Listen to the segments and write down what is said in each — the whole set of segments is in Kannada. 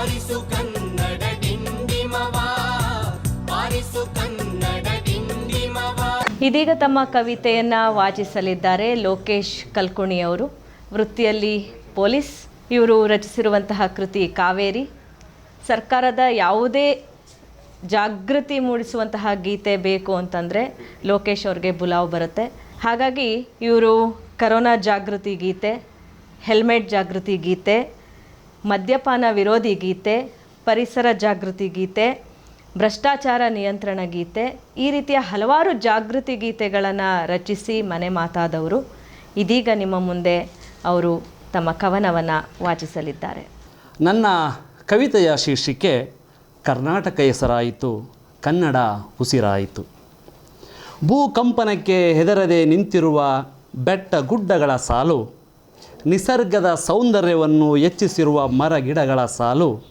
ಕನ್ನಡ ಡಿಂಡಿಮವ ಕನ್ನಡ ಡಿಂಡಿಮವ. ಇದೀಗ ತಮ್ಮ ಕವಿತೆಯನ್ನ ವಾಚಿಸಲಿದ್ದಾರೆ ಲೋಕೇಶ್ ಕಲ್ಕುಣಿ ಅವರು. ವೃತ್ತಿಯಲ್ಲಿ ಪೊಲೀಸ್, ಇವರು ರಚಿಸಿರುವಂತಹ ಕೃತಿ ಕಾವೇರಿ. ಸರ್ಕಾರದ ಯಾವುದೇ ಜಾಗೃತಿ ಮೂಡಿಸುವಂತಹ ಗೀತೆ ಬೇಕು ಅಂತಂದರೆ ಲೋಕೇಶ್ ಅವ್ರಿಗೆ ಬುಲಾವ್ ಬರುತ್ತೆ. ಹಾಗಾಗಿ ಇವರು ಕರೋನಾ ಜಾಗೃತಿ ಗೀತೆ, ಹೆಲ್ಮೆಟ್ ಜಾಗೃತಿ ಗೀತೆ ಮದ್ಯಪಾನ ವಿರೋಧಿ ಗೀತೆ, ಪರಿಸರ ಜಾಗೃತಿ ಗೀತೆ, ಭ್ರಷ್ಟಾಚಾರ ನಿಯಂತ್ರಣ ಗೀತೆ, ಈ ರೀತಿಯ ಹಲವಾರು ಜಾಗೃತಿ ಗೀತೆಗಳನ್ನು ರಚಿಸಿ ಮನೆ ಮಾತಾದವರು. ಇದೀಗ ನಿಮ್ಮ ಮುಂದೆ ಅವರು ತಮ್ಮ ಕವನವನ್ನು ವಾಚಿಸಲಿದ್ದಾರೆ. ನನ್ನ ಕವಿತೆಯ ಶೀರ್ಷಿಕೆ, ಕರ್ನಾಟಕ ಹೆಸರಾಯಿತು, ಕನ್ನಡ ಉಸಿರಾಯಿತು. ಭೂಕಂಪನಕ್ಕೆ ಹೆದರದೆ ನಿಂತಿರುವ ಬೆಟ್ಟ ಗುಡ್ಡಗಳ ಸಾಲು ನಿಸರ್ಗದ ಸೌಂದರ್ಯವನ್ನು ಹೆಚ್ಚಿಸಿರುವ ಮರ ಗಿಡಗಳ ಸಾಲು,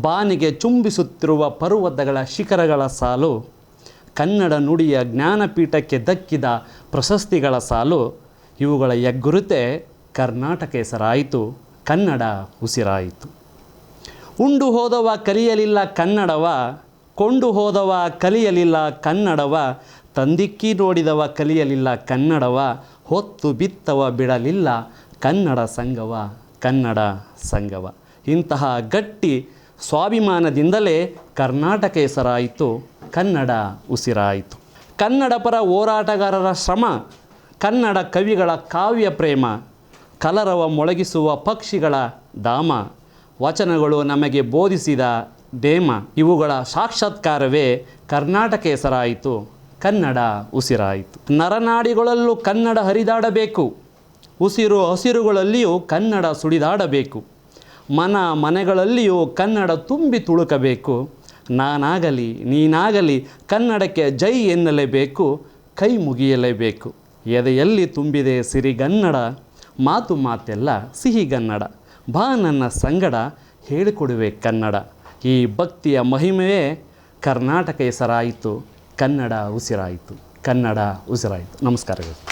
ಬಾನಿಗೆ ಚುಂಬಿಸುತ್ತಿರುವ ಪರ್ವತಗಳ ಶಿಖರಗಳ ಸಾಲು, ಕನ್ನಡ ನುಡಿಯ ಜ್ಞಾನಪೀಠಕ್ಕೆ ದಕ್ಕಿದ ಪ್ರಶಸ್ತಿಗಳ ಸಾಲು, ಇವುಗಳ ಹೆಗ್ಗುರುತೆ ಕರ್ನಾಟಕ ಹೆಸರಾಯಿತು ಕನ್ನಡ ಉಸಿರಾಯಿತು. ಉಂಡು ಹೋದವ ಕಲಿಯಲಿಲ್ಲ ಕನ್ನಡವ, ಕೊಂಡು ಹೋದವ ಕಲಿಯಲಿಲ್ಲ ಕನ್ನಡವ, ತಂದಿಕ್ಕಿ ನೋಡಿದವ ಕಲಿಯಲಿಲ್ಲ ಕನ್ನಡವ, ಹೊತ್ತು ಬಿತ್ತವ ಬಿಡಲಿಲ್ಲ ಕನ್ನಡ ಸಂಘವ ಕನ್ನಡ ಸಂಘವ. ಇಂತಹ ಗಟ್ಟಿ ಸ್ವಾಭಿಮಾನದಿಂದಲೇ ಕರ್ನಾಟಕ ಹೆಸರಾಯಿತು, ಕನ್ನಡ ಉಸಿರಾಯಿತು. ಕನ್ನಡ ಪರ ಹೋರಾಟಗಾರರ ಶ್ರಮ, ಕನ್ನಡ ಕವಿಗಳ ಕಾವ್ಯ ಪ್ರೇಮ, ಕಲರವ ಮೊಳಗಿಸುವ ಪಕ್ಷಿಗಳ ಧಾಮ, ವಚನಗಳು ನಮಗೆ ಬೋಧಿಸಿದ ದೇಮ, ಇವುಗಳ ಸಾಕ್ಷಾತ್ಕಾರವೇ ಕರ್ನಾಟಕ ಹೆಸರಾಯಿತು, ಕನ್ನಡ ಉಸಿರಾಯಿತು. ನರನಾಡಿಗಳಲ್ಲೂ ಕನ್ನಡ ಹರಿದಾಡಬೇಕು. ಉಸಿರು ಹಸಿರುಗಳಲ್ಲಿಯೂ ಕನ್ನಡ ಸುಡಿದಾಡಬೇಕು. ಮನ ಮನೆಗಳಲ್ಲಿಯೂ ಕನ್ನಡ ತುಂಬಿ ತುಳುಕಬೇಕು. ನಾನಾಗಲಿ, ನೀನಾಗಲಿ ಕನ್ನಡಕ್ಕೆ ಜೈ ಎನ್ನಲೇಬೇಕು, ಕೈ ಮುಗಿಯಲೇಬೇಕು. ಎದೆಯಲ್ಲಿ ತುಂಬಿದೆ ಸಿರಿಗನ್ನಡ, ಮಾತು ಮಾತೆಲ್ಲ ಸಿಹಿಗನ್ನಡ. ಬಾ ನನ್ನ ಸಂಗಡ, ಹೇಳಿಕೊಡುವೆ ಕನ್ನಡ. ಈ ಭಕ್ತಿಯ ಮಹಿಮೆಯೇ ಕರ್ನಾಟಕ ಹೆಸರಾಯಿತು, ಕನ್ನಡ ಉಸಿರಾಯಿತು ಕನ್ನಡ ಉಸಿರಾಯಿತು. ನಮಸ್ಕಾರಗಳು.